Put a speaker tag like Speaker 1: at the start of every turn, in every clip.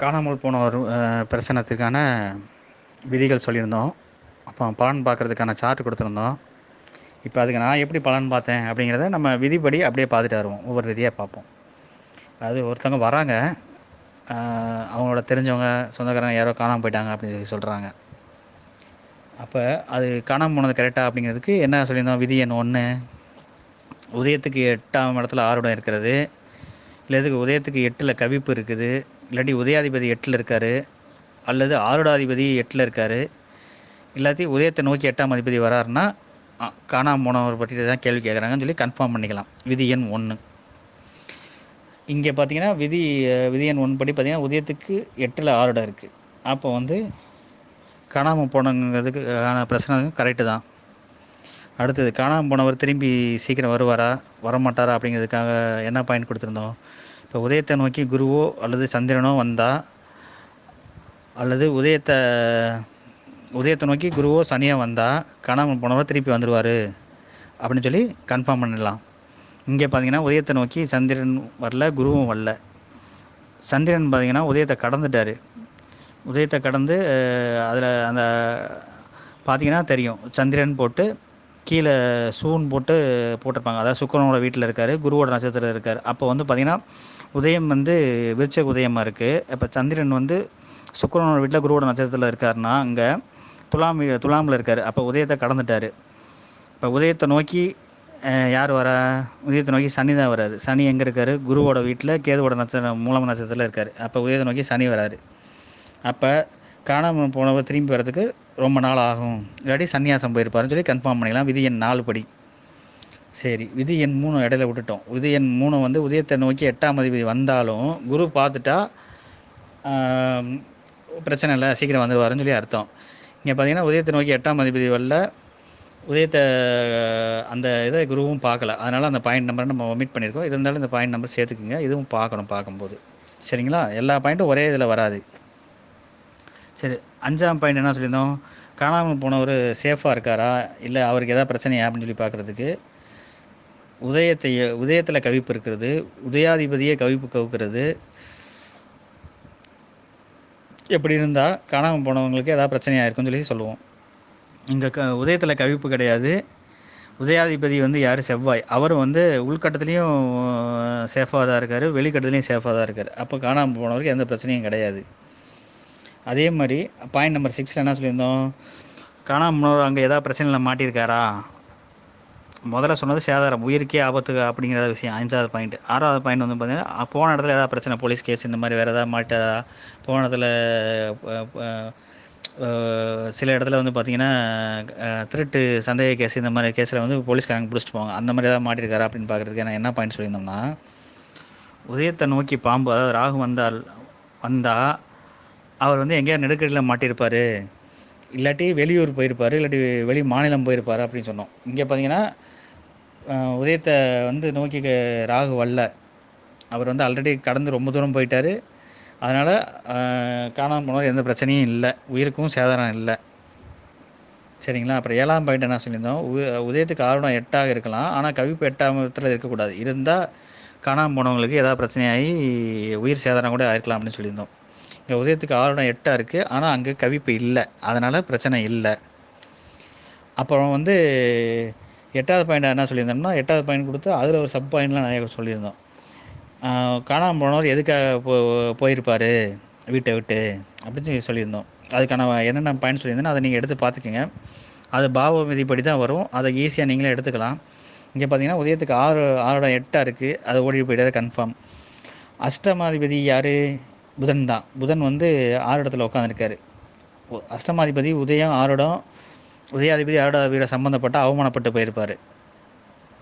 Speaker 1: காணாமல் போனவர் அஹ், பிரச்சனத்துக்கான விதிகள் சொல்லியிருந்தோம். அப்போ பலன் பார்க்குறதுக்கான சார்ட் கொடுத்துருந்தோம். இப்போ அதுக்கு நான் எப்படி பலன் பார்த்தேன் அப்படிங்கிறத நம்ம விதிப்படி அப்படியே பார்த்துட்டு வருவோம். ஒவ்வொரு விதியாக பார்ப்போம். அது ஒருத்தவங்க வராங்க அவங்களோட தெரிஞ்சவங்க சொந்தக்காரங்க யாரோ காணாமல் போயிட்டாங்க அப்படின்னு சொல்லி சொல்கிறாங்க அப்போ அது காணாமல் போனது கரெக்டாக அப்படிங்கிறதுக்கு என்ன சொல்லியிருந்தோம்? விதி எண் ஒன்று. உதயத்துக்கு எட்டாம் இடத்துல ஆர்வம் இருக்கிறது. இல்லை இதுக்கு உதயத்துக்கு எட்டில் கவிப்பு இருக்குது. இல்லாட்டி உதயாதிபதி எட்டில் இருக்கார் அல்லது ஆருடாதிபதி எட்டில் இருக்கார். இல்லாத்தையும் உதயத்தை நோக்கி எட்டாம் அதிபதி வராருன்னா காணாமல் போனவர் பற்றி தான் கேள்வி கேட்குறாங்கன்னு சொல்லி கன்ஃபார்ம் பண்ணிக்கலாம். விதி எண் ஒன்று இங்கே பார்த்தீங்கன்னா விதி விதி எண் ஒன் படி பார்த்திங்கன்னா உதயத்துக்கு எட்டில் ஆருடம் இருக்குது அப்போ வந்து காணாமல் போனங்கிறதுக்கு பிரச்சனை கரெக்டு தான். அடுத்தது காணாமல் போனவர் திரும்பி சீக்கிரம் வருவாரா வரமாட்டாரா அப்படிங்கிறதுக்காக என்ன பாயிண்ட் கொடுத்துருந்தோம்? இப்போ உதயத்தை நோக்கி குருவோ அல்லது சந்திரனோ வந்தால் அல்லது உதயத்தை உதயத்தை நோக்கி குருவோ சனியோ வந்தால் காணாமல் போனவரை திருப்பி வந்துடுவார் அப்படின்னு சொல்லி கன்ஃபார்ம் பண்ணிடலாம். இங்கே பார்த்தீங்கன்னா உதயத்தை நோக்கி சந்திரன் வரல குருவும் வரல. சந்திரன் பார்த்திங்கன்னா உதயத்தை கடந்துட்டார். உதயத்தை கடந்து அதில் அந்த பார்த்தீங்கன்னா தெரியும். சந்திரன் போட்டு கீழே சூன் போட்டு போட்டிருப்பாங்க. அதாவது சுக்கரனோட வீட்டில் இருக்கார் குருவோட நட்சத்திரம் இருக்கார். அப்போ வந்து பார்த்திங்கன்னா உதயம் வந்து விருச்சக உதயமாக இருக்குது இப்போ சந்திரன் வந்து சுக்கரனோட வீட்டில் குருவோட நட்சத்திரத்தில் இருக்காருன்னா அங்கே துலாம் துலாமில் இருக்கார். அப்போ உதயத்தை கடந்துட்டார். இப்போ உதயத்தை நோக்கி யார் வரா? உதயத்தை நோக்கி சனி தான் வராரு. சனி எங்கே இருக்கார்? குருவோட வீட்டில் கேதுவோட நட்சத்திரம் மூலம் நட்சத்திரத்தில் இருக்கார். அப்போ உதயத்தை நோக்கி சனி வராரு. அப்போ காணாமல் போனவர் திரும்பி வரதுக்கு ரொம்ப நாள் ஆகும் இல்லாட்டி சன்னியாசம் போயிருப்பாருன்னு சொல்லி கன்ஃபார்ம் பண்ணிக்கலாம். விதி எண் நாலு படி. சரி விதி எண் மூணு இடையில விட்டுட்டோம். விதி எண் மூணு வந்து உதயத்தை நோக்கி எட்டாம் அதிபதி வந்தாலும் குரு பார்த்துட்டா பிரச்சனை இல்லை சீக்கிரம் வந்துடுவாருன்னு சொல்லி அர்த்தம். இங்கே பார்த்தீங்கன்னா உதயத்தை நோக்கி எட்டாம் அதிபதி வரல. உதயத்தை அந்த இதை குருவும் பார்க்கல. அதனால் அந்த பாயிண்ட் நம்பரை நம்ம ஒமிட் பண்ணியிருக்கோம். இருந்தாலும் இந்த பாயிண்ட் நம்பர் சேர்த்துக்குங்க. இதுவும் பார்க்கணும் பார்க்கும்போது. சரிங்களா? எல்லா பாயிண்ட்டும் ஒரே இதில் வராது. சரி அஞ்சாம் பாயிண்ட் என்ன சொல்லியிருந்தோம்? காணாமல் போனவர் சேஃபாக இருக்காரா? இல்லை அவருக்கு எதாவது பிரச்சனையா அப்படின்னு சொல்லி பார்க்குறதுக்கு உதயத்தை உதயத்தில் கவிப்பு இருக்கிறது உதயாதிபதியே கவிப்பு கவுக்கிறது. எப்படி இருந்தால் காணாமல் போனவங்களுக்கு ஏதாவது பிரச்சனையாக இருக்குன்னு சொல்லி சொல்லுவோம். இங்கே க உதயத்தில் கவிப்பு கிடையாது. உதயாதிபதி வந்து யார்? செவ்வாய். அவர் வந்து உள்கட்டத்துலேயும் சேஃபாக தான் இருக்கார் வெளிக்கட்டத்துலேயும் சேஃபாக தான் இருக்கார். அப்போ காணாமல் போனவருக்கு எந்த பிரச்சனையும் கிடையாது. அதே மாதிரி பாயிண்ட் நம்பர் சிக்ஸில் என்ன சொல்லியிருந்தோம்? காணாமல் முன்னோர் அங்கே ஏதாவது பிரச்சனையில் மாட்டியிருக்காரா? முதல்ல சொன்னது சேதாரம் உயிருக்கே ஆபத்து அப்படிங்கிற விஷயம் அஞ்சாவது பாயிண்ட் ஆறாவது பாயிண்ட் வந்து பார்த்தீங்கன்னா போன இடத்துல ஏதாவது பிரச்சனை போலீஸ் கேஸ் இந்த மாதிரி வேறு ஏதாவது மாட்டாரா போன இடத்துல சில இடத்துல வந்து பார்த்தீங்கன்னா திருட்டு சந்தேக கேஸ் இந்த மாதிரி கேஸில் வந்து போலீஸ்காரங்க பிடிச்சிட்டு போவாங்க. அந்த மாதிரி ஏதாவது மாட்டிருக்காரா அப்படின்னு பார்க்குறதுக்கு நான் என்ன பாயிண்ட் சொல்லியிருந்தோம்னா உதயத்தை நோக்கி பாம்பு அதாவது ராகு வந்தால் வந்தால் அவர் வந்து எங்கேயா நெடுக்கடியில் மாட்டியிருப்பார். இல்லாட்டி வெளியூர் போயிருப்பார் இல்லாட்டி வெளி மாநிலம் போயிருப்பார் அப்படின்னு சொன்னோம். இங்கே பார்த்தீங்கன்னா உதயத்தை வந்து நோக்கி ராகு வல்ல அவர் வந்து ஆல்ரெடி கடந்து ரொம்ப தூரம் போயிட்டார். அதனால் காணாமல் போனவர் எந்த பிரச்சனையும் இல்லை. உயிருக்கும் சேதாரம் இல்லை. சரிங்களா? அப்புறம் ஏழாம் பாயிண்ட் என்ன சொல்லியிருந்தோம்? உ- உதயத்துக்கு ஆர்வம் எட்டாக இருக்கலாம். ஆனால் கவிப்பு எட்டாம் இருக்கக்கூடாது. இருந்தால் காணாமல் போனவங்களுக்கு ஏதாவது பிரச்சனையாகி உயிர் சேதாரம் கூட ஆயிருக்கலாம் அப்படின்னு சொல்லியிருந்தோம். இங்கே உதயத்துக்கு ஆர்வம் எட்டாக இருக்குது ஆனால் அங்கே கவிப்பு இல்லை. அதனால் பிரச்சனை இல்லை. அப்புறம் வந்து எட்டாவது பாயிண்ட் என்ன சொல்லியிருந்தோம்னா எட்டாவது பாயிண்ட் கொடுத்து அதில் ஒரு சப் பாயிண்ட்லாம் நிறைய சொல்லியிருந்தோம். காணாமல் போனவர் எதுக்காக போ போயிருப்பார்? வீட்டை விட்டு அப்படின்னு சொல்லி சொல்லியிருந்தோம். அதுக்கான என்னென்ன பாயிண்ட் சொல்லியிருந்தேன்னா அதை நீங்கள் எடுத்து பார்த்துக்கோங்க. அது பாவ விதிப்படி தான் வரும். அதை ஈஸியாக நீங்களே எடுத்துக்கலாம். இங்கே பார்த்தீங்கன்னா உதயத்துக்கு ஆறு ஆறோட எட்டாக இருக்குது அது ஓடி போயிட்டாரு கன்ஃபார்ம் அஷ்டமாதிபதி யார்? புதன் தான். புதன் வந்து ஆறு இடத்துல உட்காந்துருக்காரு அஷ்டமாதிபதி உதயம் ஆறுடம் உதயாதிபதி ஆறுட வீட சம்மந்தப்பட்ட அவமானப்பட்டு போயிருப்பார்.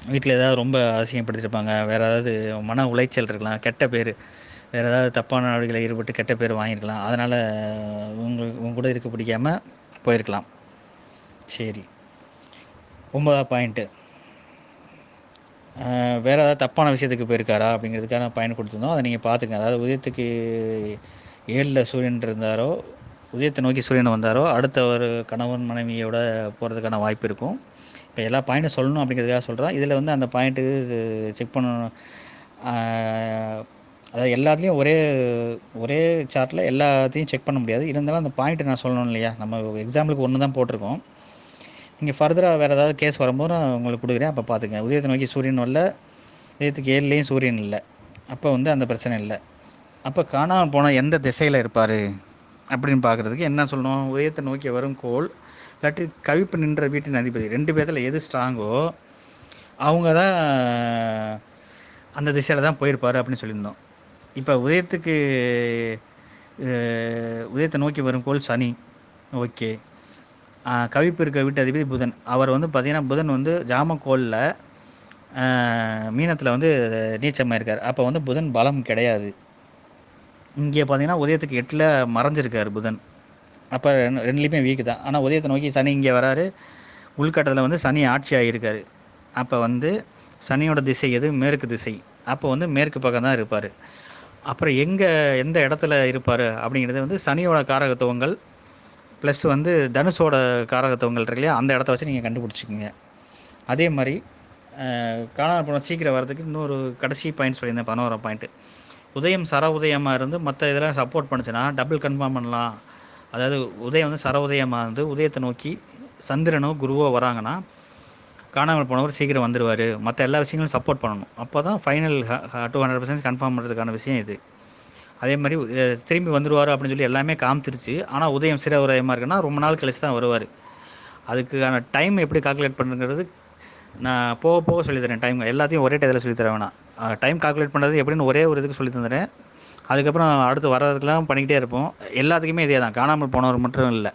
Speaker 1: வீட்டில் ஏதாவது ரொம்ப அசிங்கப்படுத்திருப்பாங்க. வேறு ஏதாவது மன உளைச்சல் இருக்கலாம் கெட்ட பேர். வேறு ஏதாவது தப்பான நடவடிக்கையில் ஈடுபட்டு கெட்ட பேர் வாங்கியிருக்கலாம். அதனால் உங்களுக்கு உங்க கூட இருக்க பிடிக்காம போயிருக்கலாம். சரி. ஒன்பதாவது பாயிண்ட்டு வேறு ஏதாவது தப்பான விஷயத்துக்கு போயிருக்காரா அப்படிங்கிறதுக்கான பாயிண்ட் கொடுத்துருந்தோம். அதை நீங்கள் பார்த்துங்க அதாவது உதயத்துக்கு ஏழில் சூரியன் இருந்தாரோ உதயத்தை நோக்கி சூரியன் வந்தாரோ அடுத்த ஒரு கணவன் மனைவியோட போகிறதுக்கான வாய்ப்பு இருக்கும். இப்போ எல்லா பாயிண்ட்டும் சொல்லணும் அப்படிங்கிறதுக்காக சொல்கிறேன் இதில் வந்து அந்த பாயிண்ட்டு செக் பண்ணணும் அதாவது எல்லாத்துலேயும் ஒரே ஒரே சார்ட்டில் எல்லாத்தையும் செக் பண்ண முடியாது. இருந்தாலும் அந்த பாயிண்ட்டு நான் சொல்லணும் இல்லையா? நம்ம எக்ஸாம்பிளுக்கு ஒன்று தான் போட்டிருக்கோம். நீங்கள் ஃபர்தராக வேறு ஏதாவது கேஸ் வரும்போது நான் உங்களுக்கு கொடுக்குறேன். அப்போ பார்த்துக்கங்க உதயத்தை நோக்கி சூரியன் வரல. உதயத்துக்கு ஏழுலேயும் சூரியன் இல்லை. அப்போ வந்து அந்த பிரச்சனை இல்லை. அப்போ காணாமல் போனால் எந்த திசையில் இருப்பார்? அப்படின்னு பார்க்குறதுக்கு என்ன சொல்லணும்? உதயத்தை நோக்கி வரும் கோல் இல்லாட்டி கவிப்பு நின்ற வீட்டின் அதிபதி. ரெண்டு பேர்த்தில் எது ஸ்ட்ராங்கோ அவங்க தான் அந்த திசையில் தான் போயிருப்பார் அப்படின்னு சொல்லியிருந்தோம். இப்போ உதயத்துக்கு உதயத்தை நோக்கி வரும் கோல் சனி. ஓகே. கவிப்பு இருக்க வீட்டு அதிபதி புதன். அவர் வந்து பார்த்திங்கன்னா புதன் வந்து ஜாமக்கோளில் மீனத்தில் வந்து நீச்சமாக இருக்கார் அப்போ வந்து புதன் பலம் கிடையாது. இங்கே பார்த்தீங்கன்னா உதயத்துக்கு எட்டில் மறைஞ்சிருக்கார் புதன். அப்போ ரெண்டு- ரெண்டுலேயுமே வீக்கு தான். ஆனால் உதயத்தை நோக்கி சனி இங்கே வராரு. உள்கட்டத்தில் வந்து சனி ஆட்சி ஆகியிருக்காரு. அப்போ வந்து சனியோட திசை எது? மேற்கு திசை. அப்போ வந்து மேற்கு பக்கம் தான் இருப்பார். அப்புறம் எங்கே எந்த இடத்துல இருப்பார்? அப்படிங்கிறது வந்து சனியோட காரகத்துவங்கள் ப்ளஸ் வந்து தனுஷோட காரகத்துவங்கள் இருக்கு இல்லையா? அந்த இடத்த வச்சு நீங்கள் கண்டுபிடிச்சிக்கோங்க. அதே மாதிரி காணாமல் போன சீக்கிரம் வர்றதுக்கு இன்னொரு கடைசி பாயிண்ட் சொல்லியிருந்தேன் பதினோரா பாயிண்ட்டு உதயம் சர உதயமாக இருந்து மற்ற இதெல்லாம் சப்போர்ட் பண்ணுச்சுன்னா டபுள் கன்ஃபார்ம் பண்ணலாம். அதாவது உதயம் வந்து சர உதயமாக இருந்து உதயத்தை நோக்கி சந்திரனோ குருவோ வராங்கன்னா காணாமல் போனவர் சீக்கிரம் வந்துடுவார் மற்ற எல்லா விஷயங்களும் சப்போர்ட் பண்ணணும். அப்போ தான் final two hundred percent confirm பண்ணுறதுக்கான விஷயம் இது. அதே மாதிரி திரும்பி வந்துடுவார் அப்படின்னு சொல்லி எல்லாமே காமிச்சிருச்சு. ஆனால் உதயம் சிற உதயமாக இருக்குன்னா ரொம்ப நாள் கழிச்சு தான் வருவார். அதுக்கான டைம் எப்படி கால்குலேட் பண்ணுங்கிறது நான் போக போக சொல்லித்தரேன் டைம் எல்லாத்தையும் ஒரே டயத்தில் சொல்லி வேணாம். டைம் கால்குலேட் பண்ணுறது எப்படின்னு ஒரே ஒரு இதுக்கு சொல்லி தந்துடுறேன். அதுக்கப்புறம் அடுத்து வர்றதுக்கெல்லாம் பண்ணிக்கிட்டே இருப்போம். எல்லாத்துக்குமே இதே தான். காணாமல் போனவர் மட்டும் இல்லை.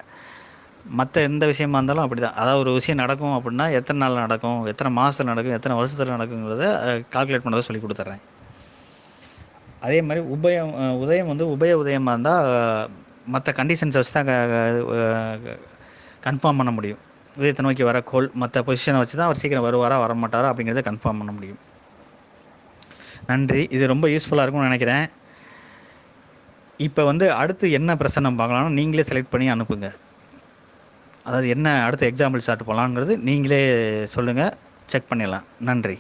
Speaker 1: மற்ற எந்த விஷயமா இருந்தாலும் அப்படி தான் அதாவது ஒரு விஷயம் நடக்கும் அப்படின்னா எத்தனை நாள் நடக்கும் எத்தனை மாதத்தில் நடக்கும் எத்தனை வருஷத்தில் நடக்குங்கிறத கால்குலேட் பண்ணதை சொல்லி கொடுத்துட்றேன். அதே மாதிரி உபயம் உதயம் வந்து உபய உதயமாக இருந்தால் மற்ற கண்டிஷன்ஸை வச்சு தான் கன்ஃபார்ம் பண்ண முடியும். உதயத்தை நோக்கி வர கோல் மற்ற பொசிஷனை வச்சு தான் அவர் சீக்கிரம் வருவாரா வரமாட்டாரா அப்படிங்கிறத கன்ஃபார்ம் பண்ண முடியும். நன்றி. இது ரொம்ப யூஸ்ஃபுல்லாக இருக்கும்னு நினைக்கிறேன். இப்போ வந்து அடுத்து என்ன பிரச்சனை பார்க்கலாம்னு நீங்களே செலக்ட் பண்ணி அனுப்புங்க. அதாவது என்ன அடுத்த எக்ஸாம்பிள் ஸ்டார்ட் போகலாங்கிறது நீங்களே சொல்லுங்கள் செக் பண்ணிடலாம். நன்றி.